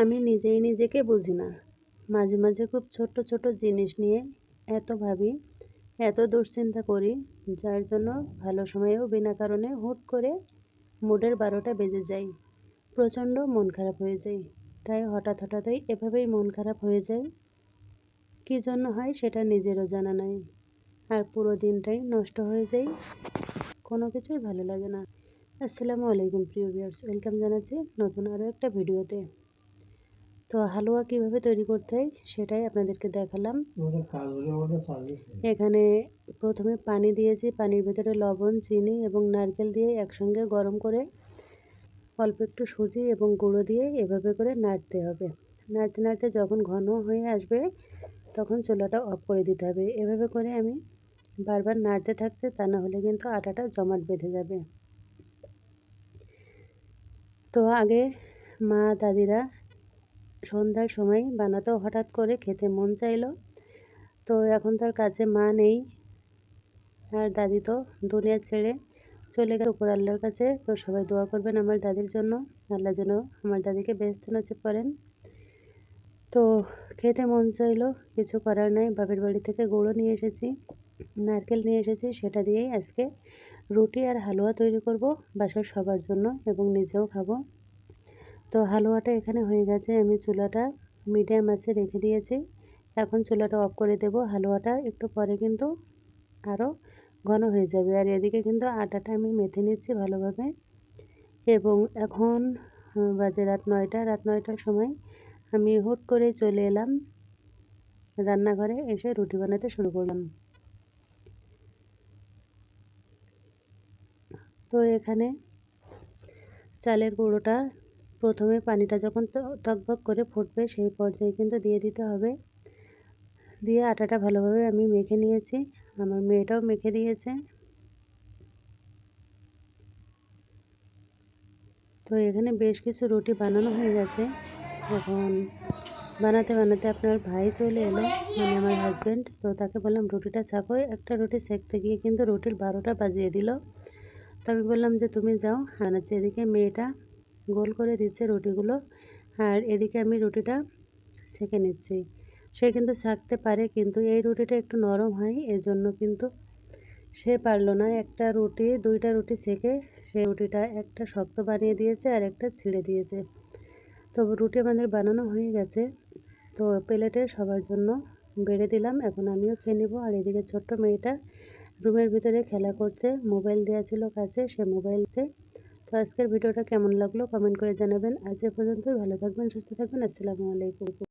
আমি নিজেই নিজেকে বুঝি না। মাঝে মাঝে খুব ছোট্ট ছোট জিনিস নিয়ে এত ভাবি, এত দুশ্চিন্তা করি, যার জন্য ভালো সময়েও বিনা কারণে হুট করে মুডের বারোটা বেজে যায়, প্রচণ্ড মন খারাপ হয়ে যায়। তাই হঠাৎ হঠাৎই এভাবেই মন খারাপ হয়ে যায়। কী জন্য হয় সেটা নিজেরও জানা নাই। আর পুরো দিনটাই নষ্ট হয়ে যায়। কোনো কিছুই ভালো লাগে না। আসসালামু আলাইকুম প্রিয় ভিউয়ার্স ওয়েলকাম জানাচ্ছি নতুন আরও একটা ভিডিওতে। তো হালুয়া কীভাবে তৈরি করতে হয় সেটাই আপনাদেরকে দেখালাম। এখানে প্রথমে পানি দিয়েছি পানির ভেতরে লবণ চিনি এবং নারকেল দিয়ে একসঙ্গে গরম করে অল্প একটু সুজি এবং গুঁড়ো দিয়ে এভাবে করে নাড়তে হবে। নাড়তে নাড়তে যখন ঘন হয়ে আসবে তখন চুলাটা অফ করে দিতে হবে। এভাবে করে আমি বারবার নাড়তে থাকছে তা না হলে কিন্তু আটাটা জমাট বেঁধে যাবে। তো আগে মা দাদিরা সন্ধ্যার সময় বানাতো, হঠাৎ করে খেতে মন চাইলো। তো এখন তার কাছে মা নেই, আর দাদি তো দুনিয়া ছেড়ে চলে গেছে। উপর আল্লাহর কাছে, তো সবাই দোয়া করবেন আমার দাদির জন্য। আল্লাহ যেন আমার দাদিকে ব্যস্ত নচিব করেন। তো খেতে মন চাইলো, কিছু করার নাই। বাপের বাড়ি থেকে গুঁড়ো নিয়ে এসেছি, নারকেল নিয়ে এসেছি, সেটা দিয়েই আজকে রুটি আর হালুয়া তৈরি করব, বাসার সবার জন্য এবং নিজেও খাব। তো হালুয়াটা এখানে হয়ে গেছে। আমি চুলাটা মিডিয়াম আছে রেখে দিয়েছি। এখন চুলাটা অফ করে দেব। হালুয়াটা একটু পরে কিন্তু আরও ঘন হয়ে যাবে। আর এদিকে কিন্তু আটাটা আমি মেথে নিচ্ছি ভালোভাবে। এবং এখন বাজে রাত নয়টা। রাত নয়টার সময় আমি হুট করে চলে এলাম রান্নাঘরে। এসে রুটি বানাতে শুরু করলাম। তো এখানে চালের গুঁড়োটা প্রথমে পানিটা যখন টকবক করে ফুটবে সেই পর্যায়ে কিন্তু দিয়ে দিতে হবে। দিয়ে আটাটা ভালোভাবে আমি মেখে নিয়েছি। আমার মেয়েটাও মেখে দিয়েছে। তো এখানে বেশ কিছু রুটি বানানো হয়ে গেছে। এখন বানাতে বানাতে আপনার ভাই চলে এলো মানে আমার হাজব্যান্ড তো তাকে বললাম, রুটিটা ছাকো। একটা রুটি সেঁকতে গিয়ে কিন্তু রুটির বারোটা বাজিয়ে দিল। তো আমি বললাম যে, তুমি যাও। বানাচ্ছি এদিকে মেয়েটা। গোল করে দিচ্ছে রুটিগুলো। আর এদিকে আমি রুটিটা সেঁকে নিচ্ছি। সে কিন্তু শাকতে পারে, কিন্তু এই রুটিটা একটু নরম হয়, এজন্য কিন্তু সে পারল না। একটা রুটি, দুইটা রুটি সেঁকে সে রুটিটা একটা শক্ত বানিয়ে দিয়েছে আর একটা ছিঁড়ে দিয়েছে। তো রুটি আমাদের বানানো হয়ে গেছে। তো প্লেটে সবার জন্য বেড়ে দিলাম। এখন আমিও খেয়ে নেব। আর এদিকে ছোট্ট মেয়েটা রুমের ভিতরে খেলা করছে। মোবাইল দেওয়া ছিল কাছে, সে মোবাইলছে তো আজকের ভিডিওটা কেমন লাগল কমেন্ট করে জানাবেন। আজ এ পর্যন্তই, ভালো থাকবেন, সুস্থ থাকবেন, আসসালামু আলাইকুম।